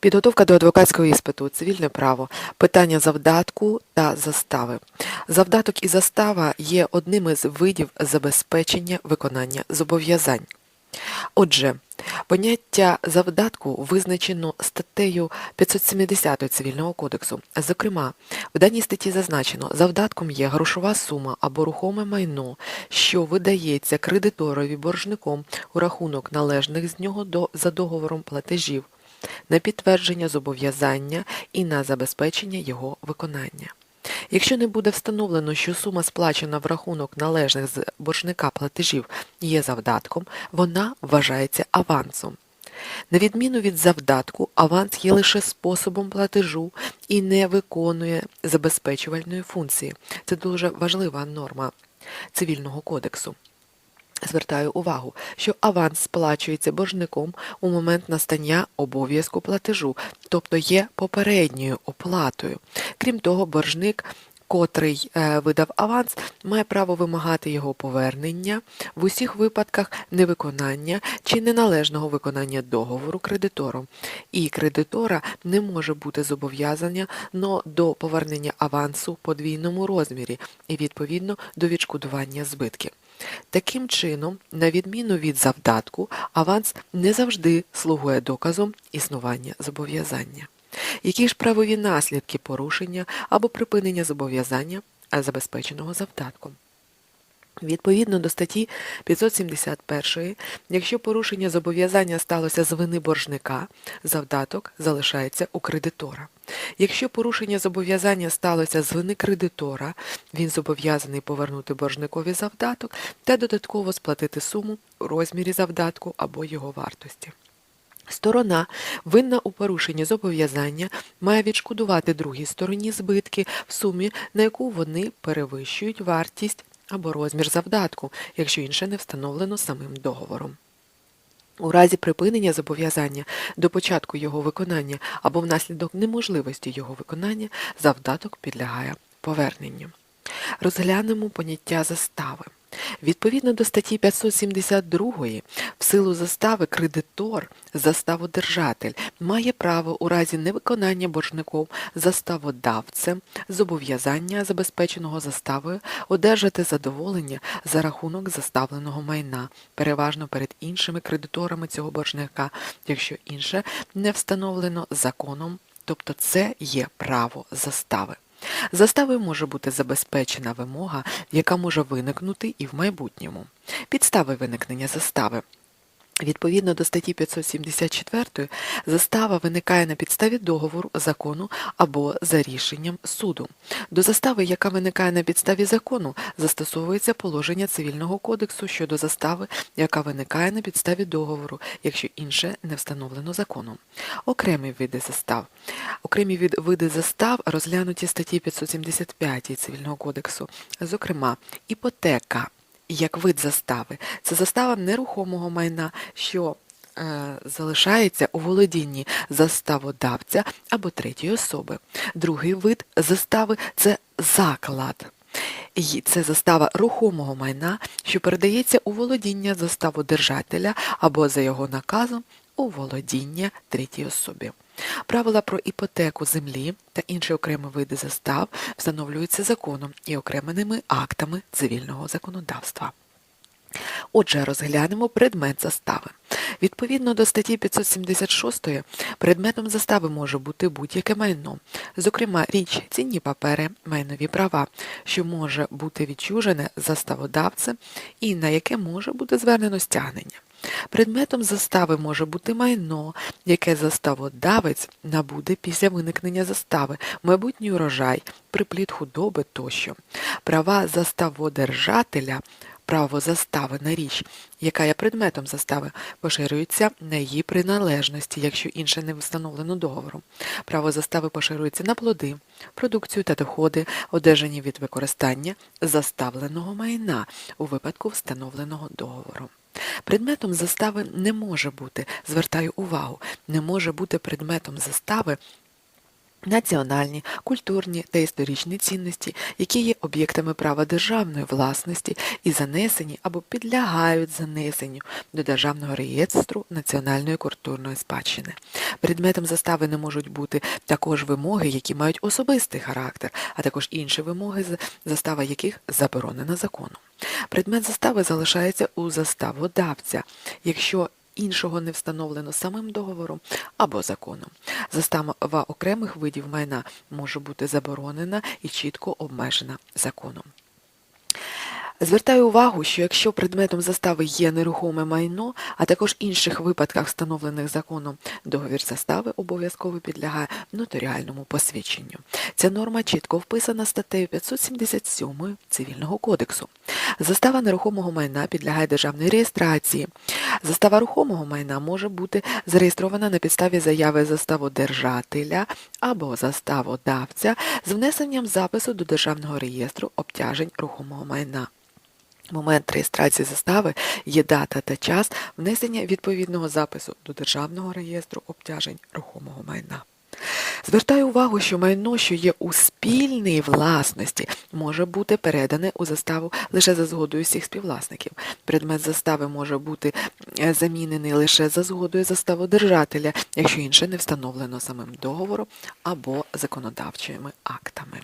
Підготовка до адвокатського іспиту, цивільне право, питання завдатку та застави. Завдаток і застава є одним із видів забезпечення виконання зобов'язань. Отже, поняття завдатку визначено статтею 570 Цивільного кодексу. Зокрема, в даній статті зазначено, завдатком є грошова сума або рухоме майно, що видається кредиторові боржником у рахунок належних з нього до, за договором платежів, на підтвердження зобов'язання і на забезпечення його виконання. Якщо не буде встановлено, що сума сплачена в рахунок належних з боржника платежів є завдатком, вона вважається авансом. На відміну від завдатку, аванс є лише способом платежу і не виконує забезпечувальної функції. Це дуже важлива норма Цивільного кодексу. Звертаю увагу, що аванс сплачується боржником у момент настання обов'язку платежу, тобто є попередньою оплатою. Крім того, боржник, котрий е, видав аванс, має право вимагати його повернення в усіх випадках невиконання чи неналежного виконання договору кредитором. І кредитора не може бути зобов'язання до повернення авансу в подвійному розмірі і відповідно до відшкодування збитків. Таким чином, на відміну від завдатку, аванс не завжди слугує доказом існування зобов'язання. Які ж правові наслідки порушення або припинення зобов'язання, забезпеченого завдатком? Відповідно до статті 571, якщо порушення зобов'язання сталося з вини боржника, завдаток залишається у кредитора. Якщо порушення зобов'язання сталося з вини кредитора, він зобов'язаний повернути боржникові завдаток та додатково сплатити суму у розмірі завдатку або його вартості. Сторона, винна у порушенні зобов'язання, має відшкодувати другій стороні збитки в сумі, на яку вони перевищують вартість або розмір завдатку, якщо інше не встановлено самим договором. У разі припинення зобов'язання до початку його виконання або внаслідок неможливості його виконання завдаток підлягає поверненню. Розглянемо поняття застави. Відповідно до статті 572 в силу застави кредитор, заставодержатель, має право у разі невиконання боржником заставодавцем зобов'язання, забезпеченого заставою, одержати задоволення за рахунок заставленого майна, переважно перед іншими кредиторами цього боржника, якщо інше не встановлено законом, тобто це є право застави. Заставою може бути забезпечена вимога, яка може виникнути і в майбутньому. Підстави виникнення застави. Відповідно до статті 574 застава виникає на підставі договору, закону або за рішенням суду. До застави, яка виникає на підставі закону, застосовується положення Цивільного кодексу щодо застави, яка виникає на підставі договору, якщо інше не встановлено законом. Окремі види застав. Окремі від- види застав розглянуті статті 575 Цивільного кодексу, зокрема, іпотека як вид застави. Це застава нерухомого майна, що е, залишається у володінні заставодавця або третьої особи. Другий вид застави це заклад. І це застава рухомого майна, що передається у володіння заставодержателя або за його наказом у володіння третій особі. Правила про іпотеку землі та інші окремі види застав встановлюються законом і окремими актами цивільного законодавства. Отже, розглянемо предмет застави. Відповідно до статті 576 предметом застави може бути будь-яке майно, зокрема річ, цінні папери, майнові права, що може бути відчужене заставодавцем і на яке може бути звернено стягнення. Предметом застави може бути майно, яке заставодавець набуде після виникнення застави, майбутній урожай, приплід худоби тощо. Права заставодержателя право застави на річ, яка є предметом застави, поширюється на її приналежності, якщо інше не встановлено договором. Право застави поширюється на плоди, продукцію та доходи, одержані від використання заставленого майна у випадку встановленого договором. Предметом застави не може бути, звертаю увагу, не може бути предметом застави національні, культурні та історичні цінності, які є об'єктами права державної власності і занесені або підлягають занесенню до Державного реєстру національної культурної спадщини. Предметом застави не можуть бути також вимоги, які мають особистий характер, а також інші вимоги, застава яких заборонена законом. Предмет застави залишається у заставодавця, якщо іншого не встановлено самим договором або законом. Застава окремих видів майна може бути заборонена і чітко обмежена законом. Звертаю увагу, що якщо предметом застави є нерухоме майно, а також інших випадках, встановлених законом, договір застави обов'язково підлягає нотаріальному посвідченню. Ця норма чітко вписана статтею 577 Цивільного кодексу. Застава нерухомого майна підлягає державній реєстрації. Застава рухомого майна може бути зареєстрована на підставі заяви заставодержателя або заставодавця з внесенням запису до Державного реєстру обтяжень рухомого майна. Момент реєстрації застави є дата та час внесення відповідного запису до Державного реєстру обтяжень рухомого майна. Звертаю увагу, що майно, що є у спільній власності, може бути передане у заставу лише за згодою всіх співвласників. Предмет застави може бути е, замінений лише за згодою заставодержателя, якщо інше не встановлено самим договором або законодавчими актами.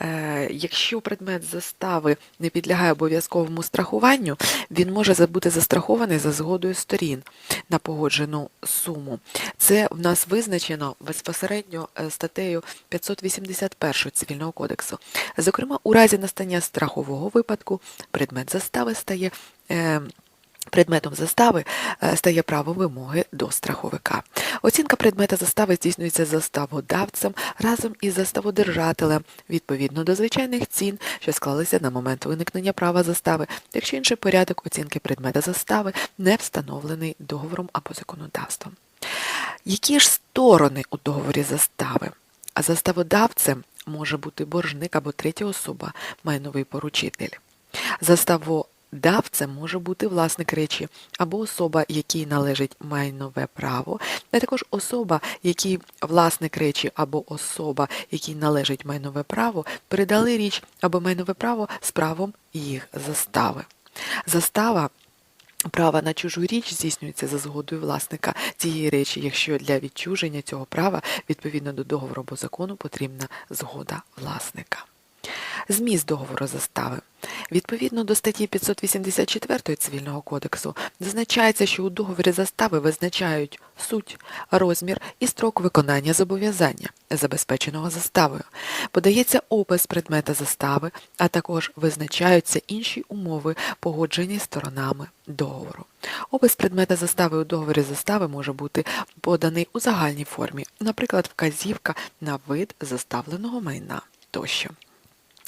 Е, Якщо предмет застави не підлягає обов'язковому страхуванню, він може бути застрахований за згодою сторін на погоджену суму. Це в нас визначено безпосередньо е, статтею 581 Цивільного кодексу. Зокрема, у разі настання страхового випадку предмет застави стає е, Предметом застави е, стає право вимоги до страховика. Оцінка предмета застави здійснюється заставодавцем разом із заставодержателем відповідно до звичайних цін, що склалися на момент виникнення права застави, якщо інший порядок оцінки предмета застави не встановлений договором або законодавством. Які ж сторони у договорі застави? А заставодавцем може бути боржник або третя особа, майновий поручитель. Заставодавцем може бути власник речі або особа, якій належить майнове право, а також особа, якій власник речі або особа, якій належить майнове право, передали річ або майнове право з правом їх застави. Застава Право на чужу річ здійснюється за згодою власника цієї речі, якщо для відчуження цього права відповідно до договору або закону потрібна згода власника. Зміст договору застави. Відповідно до статті 584 Цивільного кодексу зазначається, що у договорі застави визначають суть, розмір і строк виконання зобов'язання, забезпеченого заставою. Подається опис предмета застави, а також визначаються інші умови, погоджені сторонами договору. Опис предмета застави у договорі застави може бути поданий у загальній формі, наприклад, вказівка на вид заставленого майна тощо.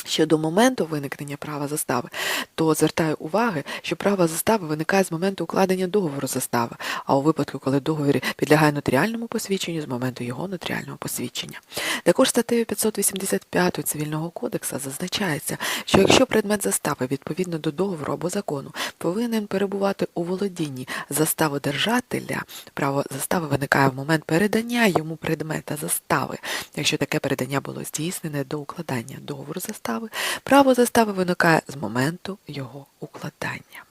Щодо моменту виникнення права застави, то звертаю уваги, що право застави виникає з моменту укладення договору застави, а у випадку, коли договір підлягає нотаріальному посвідченню, з моменту його нотаріального посвідчення. Також статтею 585 Цивільного кодексу зазначається, що якщо предмет застави відповідно до договору або закону повинен перебувати у володінні заставодержателя, право застави виникає в момент передання йому предмета застави. Якщо таке передання було здійснене до укладання договору застави, право застави виникає з моменту його укладання.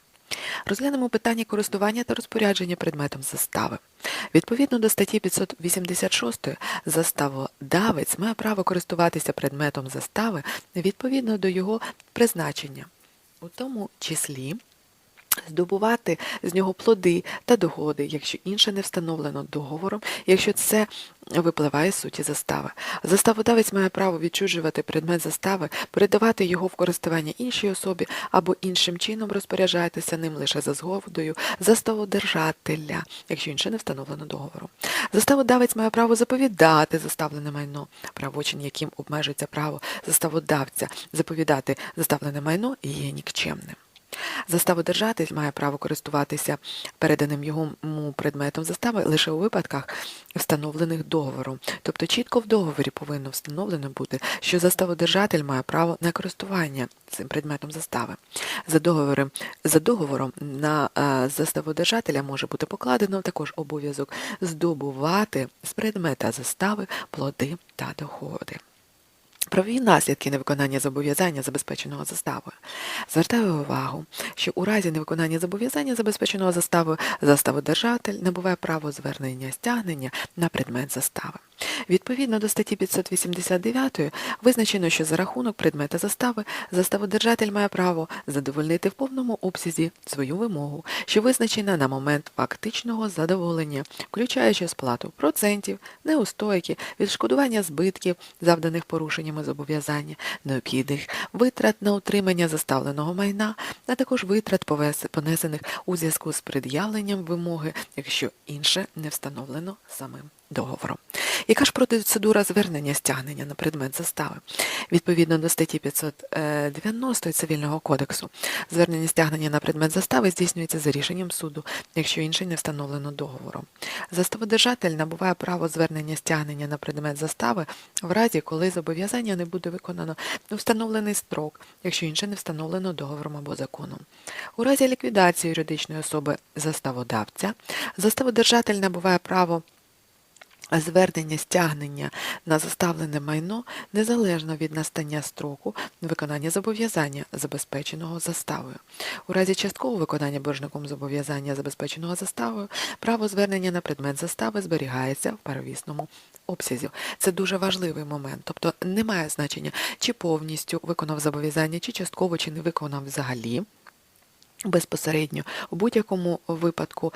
Розглянемо питання користування та розпорядження предметом застави. Відповідно до статті 586 заставодавець має право користуватися предметом застави відповідно до його призначення, у тому числі здобувати з нього плоди та догоди, якщо інше не встановлено договором, якщо це випливає з суті застави. Заставодавець має право відчужувати предмет застави, передавати його в користування іншій особі або іншим чином розпоряджатися ним лише за згодою заставодержателя, якщо інше не встановлено договором. Заставодавець має право заповідати заставлене майно, правочин, яким обмежується право заставодавця заповідати заставлене майно, є нікчемним. Заставодержатель має право користуватися переданим йому предметом застави лише у випадках, встановлених договором. Тобто чітко в договорі повинно встановлено бути, що заставодержатель має право на користування цим предметом застави. За договором, за договором на е, заставодержателя може бути покладено також обов'язок здобувати з предмета застави плоди та доходи. Правові наслідки невиконання зобов'язання, забезпеченого заставою. Звертаю увагу, що у разі невиконання зобов'язання, забезпеченого заставою, заставодержатель набуває право звернення стягнення на предмет застави. Відповідно до статті 589 визначено, що за рахунок предмета застави заставодержатель має право задовольнити в повному обсязі свою вимогу, що визначена на момент фактичного задоволення, включаючи сплату процентів, неустойки, відшкодування збитків, завданих порушеннями зобов'язання, необхідних витрат на утримання заставленого майна, а також витрат понесених у зв'язку з пред'явленням вимоги, якщо інше не встановлено самим договором. Яка ж процедура звернення стягнення на предмет застави? Відповідно до статті 590 Цивільного кодексу, звернення стягнення на предмет застави здійснюється за рішенням суду, якщо інше не встановлено договором. Заставодержатель набуває право звернення стягнення на предмет застави в разі, коли зобов'язання не буде виконано у встановлений строк, якщо інше не встановлено договором або законом. У разі ліквідації юридичної особи заставодавця, заставодержатель набуває право звернення стягнення на заставлене майно незалежно від настання строку виконання зобов'язання, забезпеченого заставою. У разі часткового виконання боржником зобов'язання, забезпеченого заставою, право звернення на предмет застави зберігається в первісному обсязі. Це дуже важливий момент. Тобто немає значення, чи повністю виконав зобов'язання, чи частково, чи не виконав взагалі. Безпосередньо у будь-якому випадку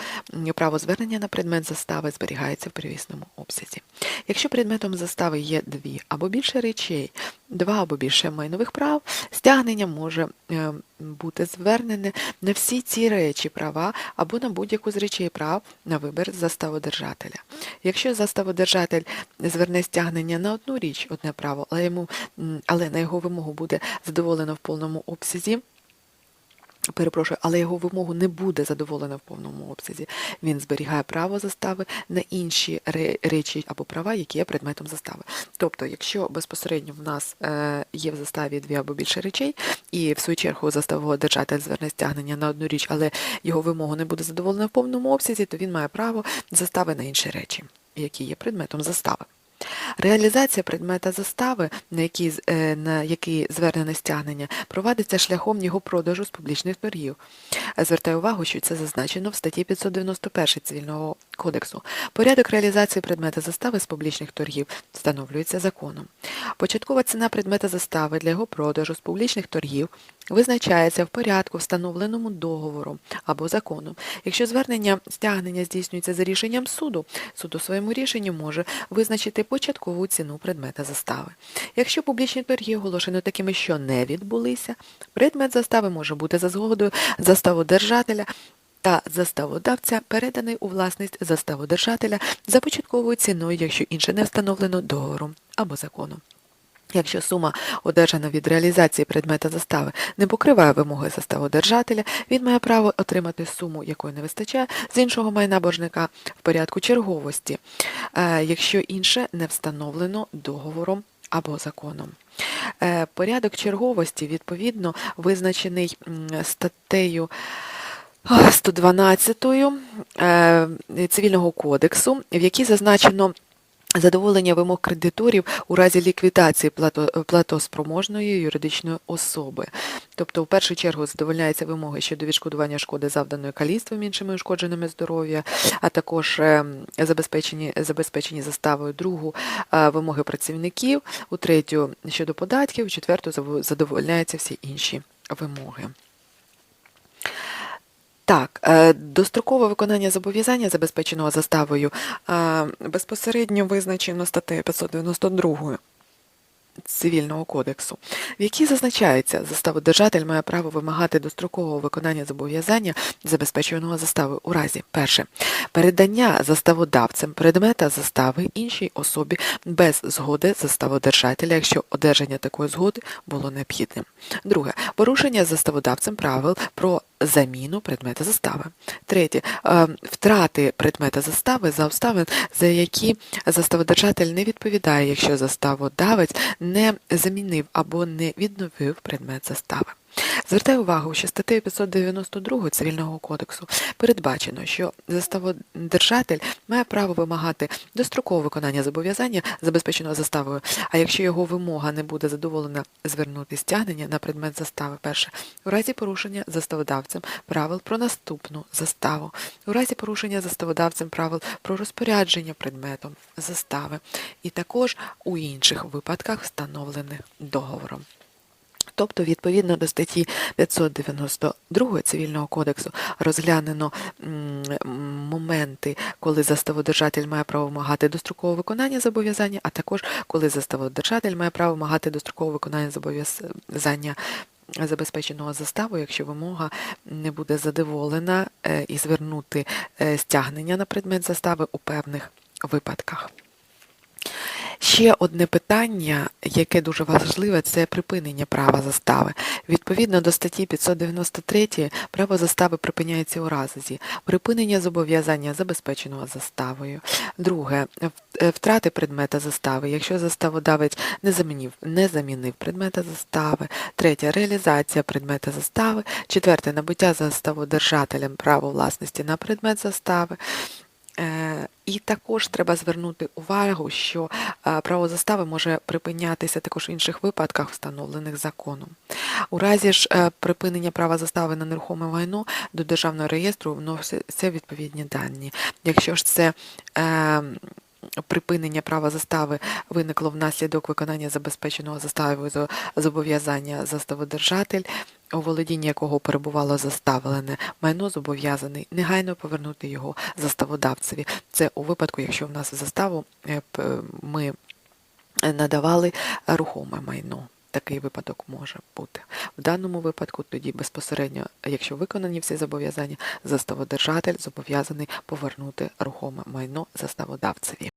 право звернення на предмет застави зберігається в первісному обсязі. Якщо предметом застави є дві або більше речей, два або більше майнових прав, стягнення може е, бути звернене на всі ці речі права або на будь-яку з речей прав на вибір заставодержателя. Якщо заставодержатель зверне стягнення на одну річ, одне право, але йому але на його вимогу буде задоволено в повному обсязі. Перепрошую, але його вимогу не буде задоволено в повному обсязі. Він зберігає право застави на інші речі або права, які є предметом застави. Тобто, якщо безпосередньо в нас е, є в заставі дві або більше речей, і в свою чергу заставодержатель зверне стягнення на одну річ, але його вимогу не буде задоволено в повному обсязі, то він має право застави на інші речі, які є предметом застави. Реалізація предмета застави, на який, е, на який звернене стягнення, провадиться шляхом його продажу з публічних торгів. Звертаю увагу, що це зазначено в статті 591 Цивільного кодексу. Порядок реалізації предмета застави з публічних торгів встановлюється законом. Початкова ціна предмета застави для його продажу з публічних торгів визначається в порядку, встановленому договором або законом. Якщо звернення стягнення здійснюється за рішенням суду, суд у своєму рішенні може визначити початкову ціну предмета застави. Якщо публічні торги оголошено такими, що не відбулися, предмет застави може бути за згодою заставодержателя та заставодавця переданий у власність заставодержателя за початковою ціною, якщо інше не встановлено договором або законом. Якщо сума, одержана від реалізації предмета застави, не покриває вимоги заставодержателя, він має право отримати суму, якої не вистачає, з іншого майна боржника в порядку черговості, е, якщо інше не встановлено договором або законом. Е, Порядок черговості, відповідно, визначений статтею 112 е, Цивільного кодексу, в якій зазначено задоволення вимог кредиторів у разі ліквідації плато- платоспроможної юридичної особи. Тобто, в першу чергу задовольняються вимоги щодо відшкодування шкоди завданої каліцтвом іншими ушкодженими здоров'я, а також е, забезпечені, забезпечені заставою другу е, вимоги працівників, у третю щодо податків, у четверту задовольняються всі інші вимоги. Так, е, дострокове виконання зобов'язання, забезпеченого заставою, е, безпосередньо визначено статтею 592 Цивільного кодексу, в якій зазначається, заставодержатель має право вимагати дострокового виконання зобов'язання, забезпечуваного заставою у разі перше передання заставодавцем предмета застави іншій особі без згоди заставодержателя, якщо одержання такої згоди було необхідним. Друге порушення заставодавцем правил про заміну предмета застави. Третє е, втрати предмета застави за обставин, за які заставодержатель не відповідає, якщо заставодавець не замінив або не відновив предмет застави. Звертаю увагу, що статтею 592 Цивільного кодексу передбачено, що заставодержатель має право вимагати дострокового виконання зобов'язання, забезпеченого заставою, а якщо його вимога не буде задоволена, звернути стягнення на предмет застави. Перше, у разі порушення заставодавцем правил про наступну заставу, у разі порушення заставодавцем правил про розпорядження предметом застави, і також у інших випадках, встановлених договором. Тобто, відповідно до статті 592 Цивільного кодексу розглянено моменти, коли заставодержатель має право вимагати дострокового виконання зобов'язання, а також коли заставодержатель має право вимагати дострокового виконання зобов'язання забезпеченого заставою, якщо вимога не буде задоволена, е, і звернути е, стягнення на предмет застави у певних випадках. Ще одне питання, яке дуже важливе, це припинення права застави. Відповідно до статті 593 право застави припиняється у разі припинення зобов'язання забезпеченого заставою. Друге втрати предмета застави, якщо заставодавець не замінив, не замінив предмета застави. Третє реалізація предмета застави. Четверте набуття заставодержателем права власності на предмет застави. І також треба звернути увагу, що право застави може припинятися також в інших випадках, встановлених законом. У разі ж е, припинення права застави на нерухоме майно до державного реєстру вносяться відповідні дані. Якщо ж це е, припинення права застави виникло внаслідок виконання забезпеченого заставою зобов'язання заставодержатель, у володінні якого перебувало заставлене майно, зобов'язаний негайно повернути його заставодавцеві. Це у випадку, якщо в нас заставу е, ми надавали рухоме майно. Такий випадок може бути. В даному випадку тоді безпосередньо, якщо виконані всі зобов'язання, заставодержатель зобов'язаний повернути рухоме майно заставодавцеві.